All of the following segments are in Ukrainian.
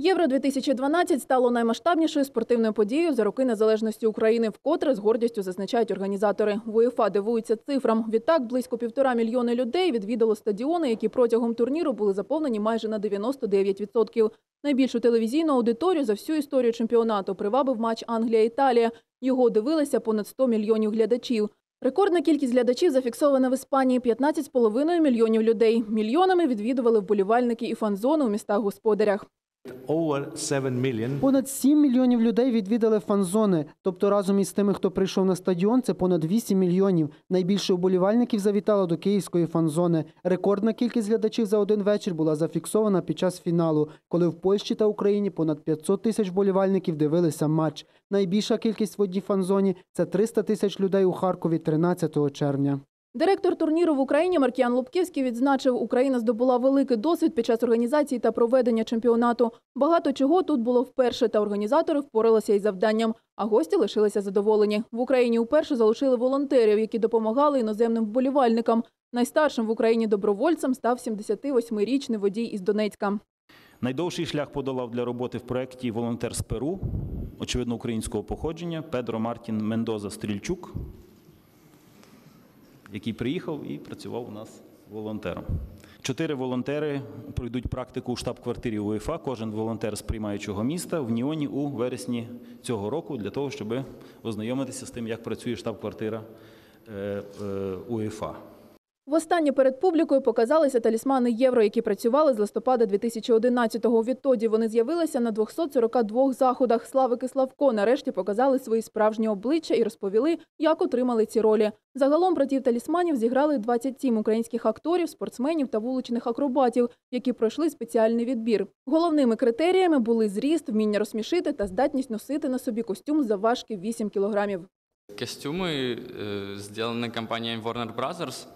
Євро 2012 стало наймасштабнішою спортивною подією за роки незалежності України, вкотре з гордістю зазначають організатори. В УЄФА дивуються цифрам. Відтак близько півтора мільйони людей відвідало стадіони, які протягом турніру були заповнені майже на 99%. Найбільшу телевізійну аудиторію за всю історію чемпіонату привабив матч Англія-Італія. Його дивилися понад 100 мільйонів глядачів. Рекордна кількість глядачів зафіксована в Іспанії – 15,5 мільйонів людей. Мільйонами відвідували вболівальники і фан-зони у 7 million. Понад 7 мільйонів людей відвідали фан-зони. Тобто разом із тими, хто прийшов на стадіон, це понад 8 мільйонів. Найбільше вболівальників завітало до київської фан-зони. Рекордна кількість глядачів за один вечір була зафіксована під час фіналу, коли в Польщі та Україні понад 500 тисяч вболівальників дивилися матч. Найбільша кількість в одній фан-зоні – це 300 тисяч людей у Харкові 13 червня. Директор турніру в Україні Маркіян Лубківський відзначив, Україна здобула великий досвід під час організації та проведення чемпіонату. Багато чого тут було вперше, та організатори впоралися із завданням, а гості лишилися задоволені. В Україні вперше залучили волонтерів, які допомагали іноземним вболівальникам. Найстаршим в Україні добровольцем став 78-річний водій із Донецька. Найдовший шлях подолав для роботи в проєкті волонтер з Перу, очевидно, українського походження, Педро Мартін Мендоза Стрільчук, який приїхав і працював у нас волонтером. Чотири волонтери пройдуть практику у штаб-квартирі УЄФА, кожен волонтер з приймаючого міста в Ніоні у вересні цього року для того, щоб ознайомитися з тим, як працює штаб-квартира е, е, УЄФА. Востаннє перед публікою показалися талісмани євро, які працювали з листопада 2011-го. Відтоді вони з'явилися на 242 заходах. Славик і Славко нарешті показали свої справжні обличчя і розповіли, як отримали ці ролі. Загалом братів талісманів зіграли 27 українських акторів, спортсменів та вуличних акробатів, які пройшли спеціальний відбір. Головними критеріями були зріст, вміння розсмішити та здатність носити на собі костюм завважки 8 кілограмів. Костюмы э, сделаны компанией Warner Brothers.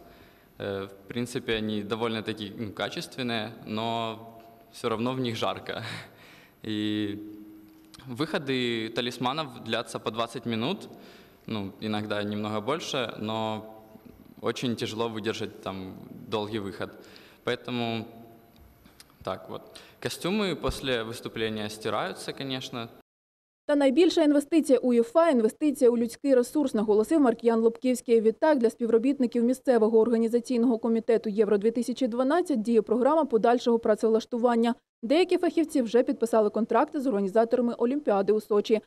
Э, в принципе, они довольно-таки качественные, но все равно в них жарко. И выходы талисманов длятся по 20 минут, ну, иногда немного больше, но очень тяжело выдержать там долгий выход. Поэтому так вот. Костюмы после выступления стираются, конечно, Та найбільша інвестиція УЄФА – інвестиція у людський ресурс, наголосив Маркіян Лобківський. Відтак для співробітників місцевого організаційного комітету Євро-2012 діє програма подальшого працевлаштування. Деякі фахівці вже підписали контракти з організаторами Олімпіади у Сочі.